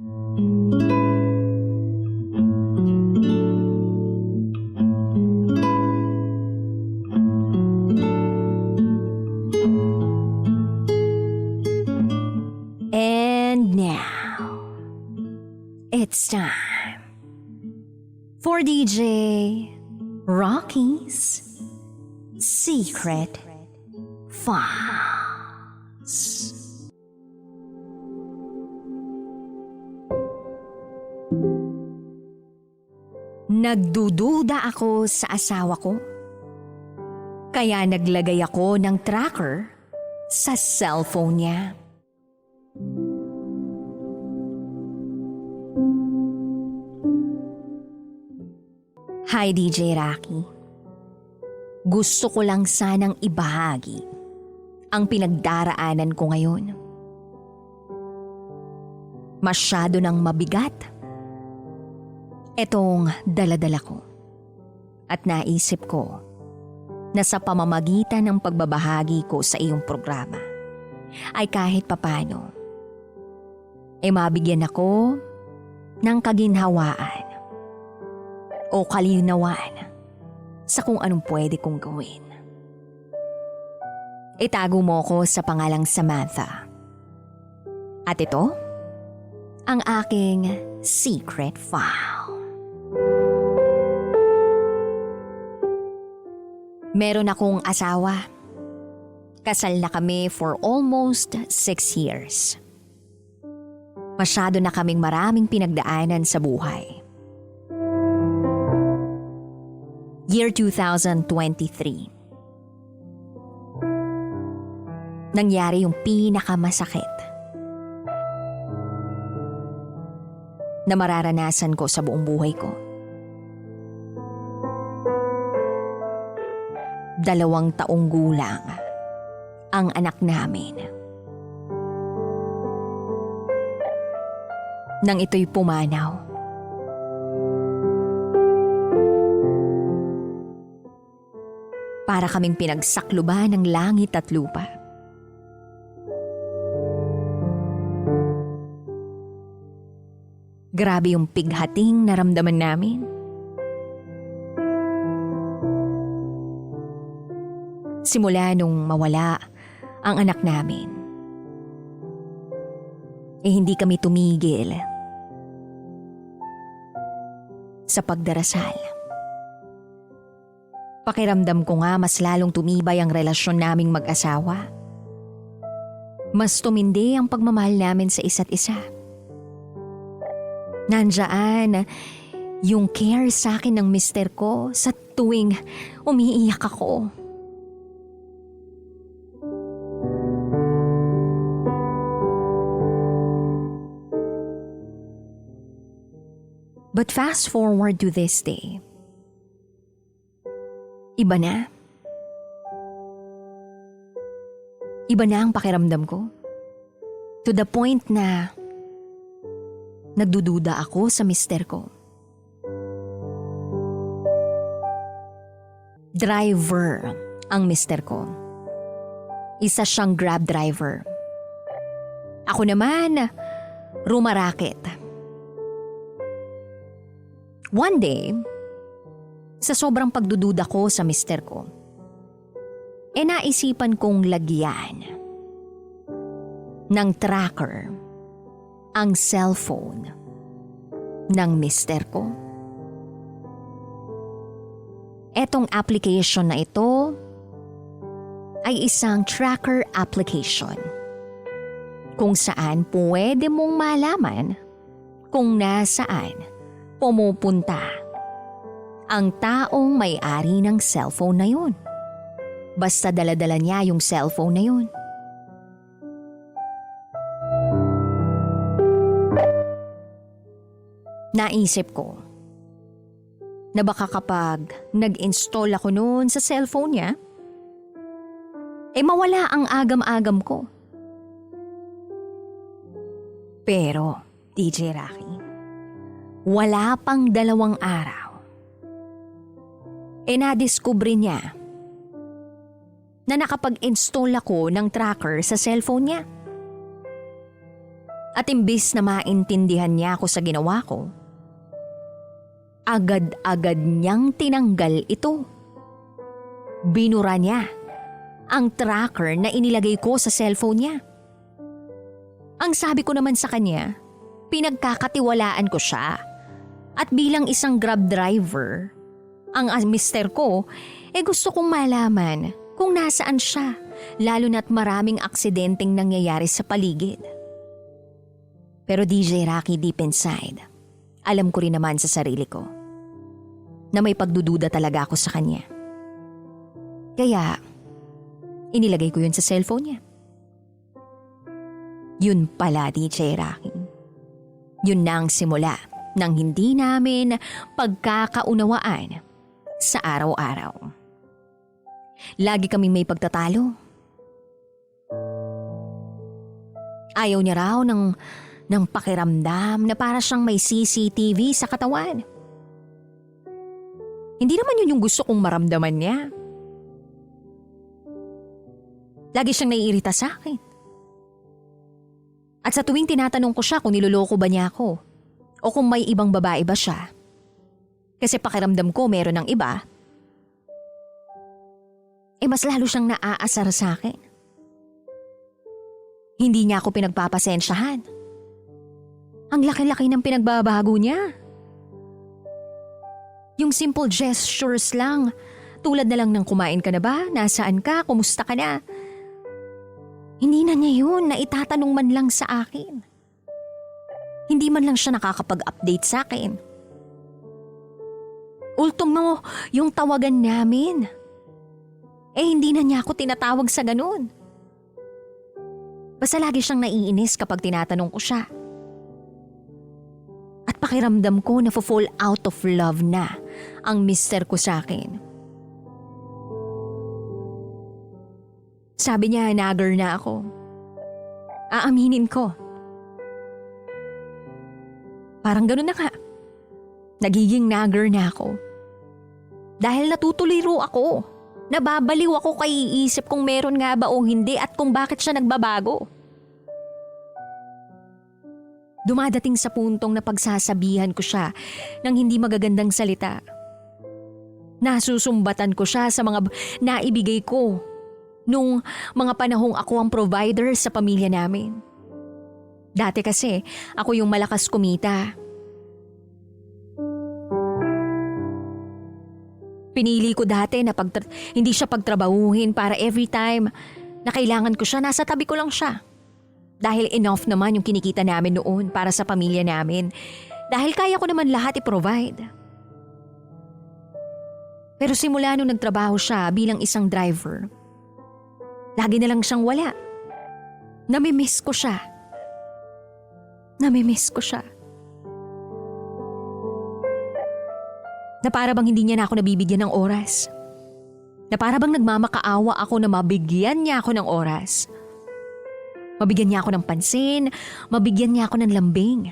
And now, it's time for DJ Rocky's Secret Files. Nagdududa ako sa asawa ko. Kaya naglagay ako ng tracker sa cellphone niya. Hi DJ Rocky. Gusto ko lang sanang ibahagi ang pinagdaraanan ko ngayon. Masyado nang mabigat. Etong daladala ko. At naisip ko na sa pamamagitan ng pagbabahagi ko sa iyong programa ay kahit papano ay mabigyan ako ng kaginhawaan o kalinawan sa kung anong pwede kong gawin. Itago mo ko sa pangalang Samantha. At ito, ang aking secret file. Meron akong asawa. Kasal na kami for almost six years. Masyado na kaming maraming pinagdaanan sa buhay. Year 2023. Nangyari yung pinakamasakit na mararanasan ko sa buong buhay ko. Dalawang taong gulang ang anak namin. Nang ito'y pumanaw. Para kaming pinagsakluban ng langit at lupa. Grabe yung pighating naramdaman namin. Simula nung mawala ang anak namin, eh hindi kami tumigil sa pagdarasal. Pakiramdam ko nga mas lalong tumibay ang relasyon naming mag-asawa. Mas tumindi ang pagmamahal namin sa isa't isa. Nandyan yung care sa akin ng mister ko sa tuwing umiiyak ako. But fast forward to this day. Iba na. Iba na ang pakiramdam ko. To the point na nagdududa ako sa mister ko. Driver ang mister ko. Isa siyang grab driver. Ako naman, rumaraket. One day, sa sobrang pagdududa ko sa mister ko, e naisipan kong lagyan ng tracker ang cellphone ng mister ko. Etong application na ito ay isang tracker application kung saan pwede mong malaman kung nasaan pumupunta ang taong may-ari ng cellphone na yun. Basta daladala niya yung cellphone na yun. Naisip ko na baka kapag nag-install ako noon sa cellphone niya, eh mawala ang agam-agam ko. Pero, DJ Rocky, wala pang dalawang araw. E nadiskubre niya na nakapag-install ako ng tracker sa cellphone niya. At imbis na maintindihan niya ako sa ginawa ko, agad-agad niyang tinanggal ito. Binura niya ang tracker na inilagay ko sa cellphone niya. Ang sabi ko naman sa kanya, pinagkakatiwalaan ko siya. At bilang isang grab driver, ang ah, mister ko, eh gusto kong malaman kung nasaan siya, lalo na't maraming aksidenteng nangyayari sa paligid. Pero DJ Rocky deep inside, alam ko rin naman sa sarili ko na may pagdududa talaga ako sa kanya. Kaya, inilagay ko yun sa cellphone niya. Yun pala, DJ Rocky. Yun na ang simula ng hindi namin pagkakaunawaan sa araw-araw. Lagi kaming may pagtatalo. Ayaw niya raw ng, ng pakiramdam na para siyang may CCTV sa katawan. Hindi naman yun yung gusto kong maramdaman niya. Lagi siyang naiirita sa akin. At sa tuwing tinatanong ko siya kung niloloko ba niya ako o kung may ibang babae ba siya. Kasi pakiramdam ko meron ng iba. Eh mas lalo siyang naaasar sa akin. Hindi niya ako pinagpapasensyahan. Ang laki-laki ng pinagbabago niya. Yung simple gestures lang, tulad na lang ng kumain ka na ba, nasaan ka, kumusta ka na. Hindi na niya yun na itatanong man lang sa akin. Hindi man lang siya nakakapag-update sa akin. Ultimo, yung tawagan namin. Eh hindi na niya ako tinatawag sa ganun. Basta lagi siyang naiinis kapag tinatanong ko siya. At pakiramdam ko na fall out of love na ang mister ko sa akin. Sabi niya, nagger na ako. Aaminin ko. Parang ganun na nga. Nagiging nagger na ako. Dahil natutuliro ako. Nababaliw ako kay iisip kung meron nga ba o hindi at kung bakit siya nagbabago. Dumadating sa puntong na pagsasabihan ko siya ng hindi magagandang salita. Nasusumbatan ko siya sa mga naibigay ko nung mga panahong ako ang provider sa pamilya namin. Dati kasi ako yung malakas kumita. Pinili ko dati na pag hindi siya pagtrabahuhin para every time na kailangan ko siya, nasa tabi ko lang siya. Dahil enough naman yung kinikita namin noon para sa pamilya namin. Dahil kaya ko naman lahat i-provide. Pero simula nung nagtrabaho siya bilang isang driver, lagi na lang siyang wala. Namimiss ko siya. Namimiss ko siya. Na para bang hindi niya na ako nabibigyan ng oras. Na para bang nagmamakaawa ako na mabigyan niya ako ng oras. Mabigyan niya ako ng pansin, mabigyan niya ako ng lambing.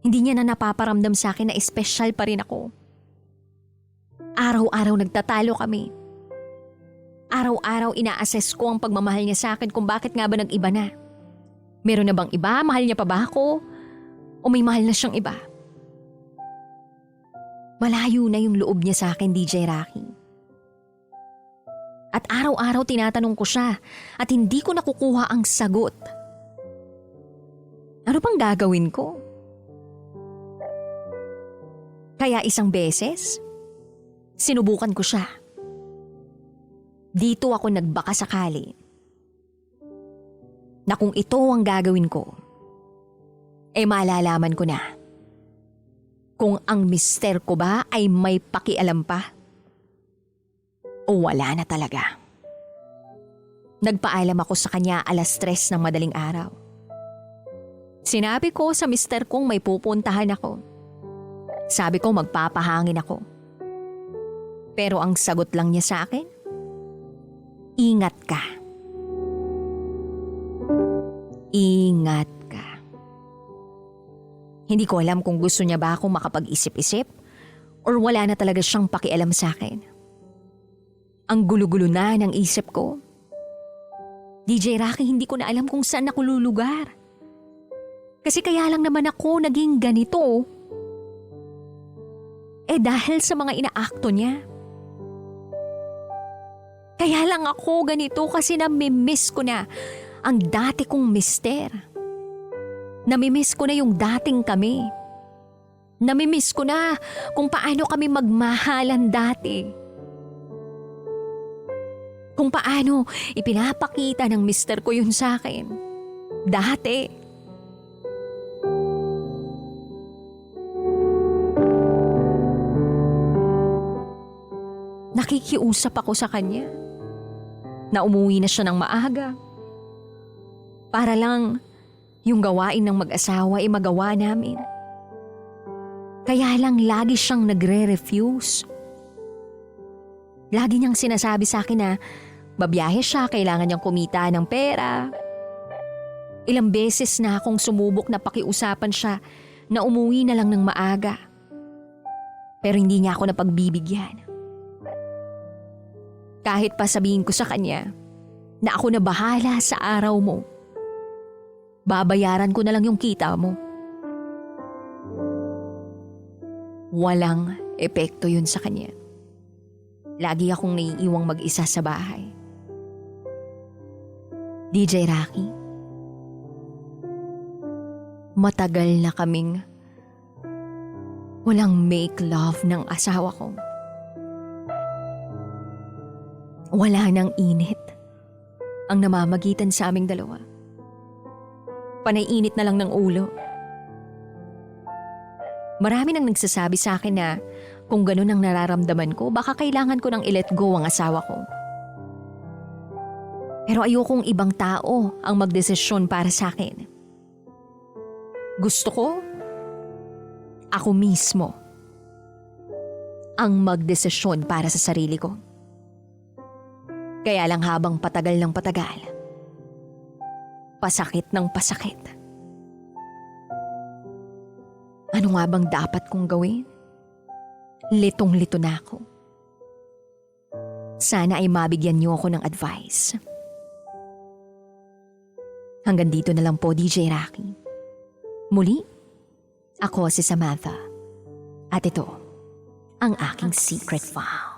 Hindi niya na napaparamdam sa akin na espesyal pa rin ako. Araw-araw nagtatalo kami. Araw-araw ina-assess ko ang pagmamahal niya sa akin kung bakit nga ba nag-iba na. Meron na bang iba? Mahal niya pa ba ako? O may mahal na siyang iba? Malayo na yung loob niya sa akin, DJ Rocky. At araw-araw tinatanong ko siya at hindi ko nakukuha ang sagot. Ano bang gagawin ko? Kaya isang beses, sinubukan ko siya. Dito ako nagbaka sakali na kung ito ang gagawin ko, eh malalaman ko na kung ang mister ko ba ay may pakialam pa o wala na talaga. Nagpaalam ako sa kanya alas tres ng madaling araw. Sinabi ko sa mister kong may pupuntahan ako. Sabi ko magpapahangin ako. Pero ang sagot lang niya sa akin, ingat ka. Ingat ka. Hindi ko alam kung gusto niya ba akong makapag-isip-isip or wala na talaga siyang pakialam sa akin. Ang gulo-gulo na ng isip ko. DJ Rocky, hindi ko na alam kung saan ako lulugar. Kasi kaya lang naman ako naging ganito. Eh dahil sa mga inaakto niya. Kaya lang ako ganito kasi namimiss ko na ang dati kong mister. Namimiss ko na yung dating kami. Namimiss ko na kung paano kami magmahalan dati. Kung paano ipinapakita ng mister ko yun sa akin. Dati. Nakikiusap ako sa kanya na umuwi na siya ng maaga. Para lang yung gawain ng mag-asawa ay magawa namin. Kaya lang lagi siyang nagre-refuse. Lagi niyang sinasabi sa akin na babiyahe siya, kailangan niyang kumita ng pera. Ilang beses na akong sumubok na pakiusapan siya na umuwi na lang ng maaga. Pero hindi niya ako napagbibigyan. Kahit pa sabihin ko sa kanya na ako na bahala sa araw mo. Babayaran ko na lang yung kita mo. Walang epekto yun sa kanya. Lagi akong naiiwang mag-isa sa bahay. DJ Rocky, matagal na kaming walang make love ng asawa ko. Wala nang init ang namamagitan sa aming dalawa. Panay init na lang ng ulo. Marami nang nagsasabi sa akin na kung ganun ang nararamdaman ko, baka kailangan ko nang i-let go ang asawa ko. Pero ayokong ibang tao ang magdesisyon para sa akin. Gusto ko, ako mismo ang magdesisyon para sa sarili ko. Kaya lang habang patagal ng patagal, pasakit ng pasakit. Ano nga bang dapat kong gawin? Litong-lito na ako. Sana ay mabigyan niyo ako ng advice. Hanggang dito na lang po, DJ Rocky. Muli, ako si Samantha. At ito, ang aking secret file.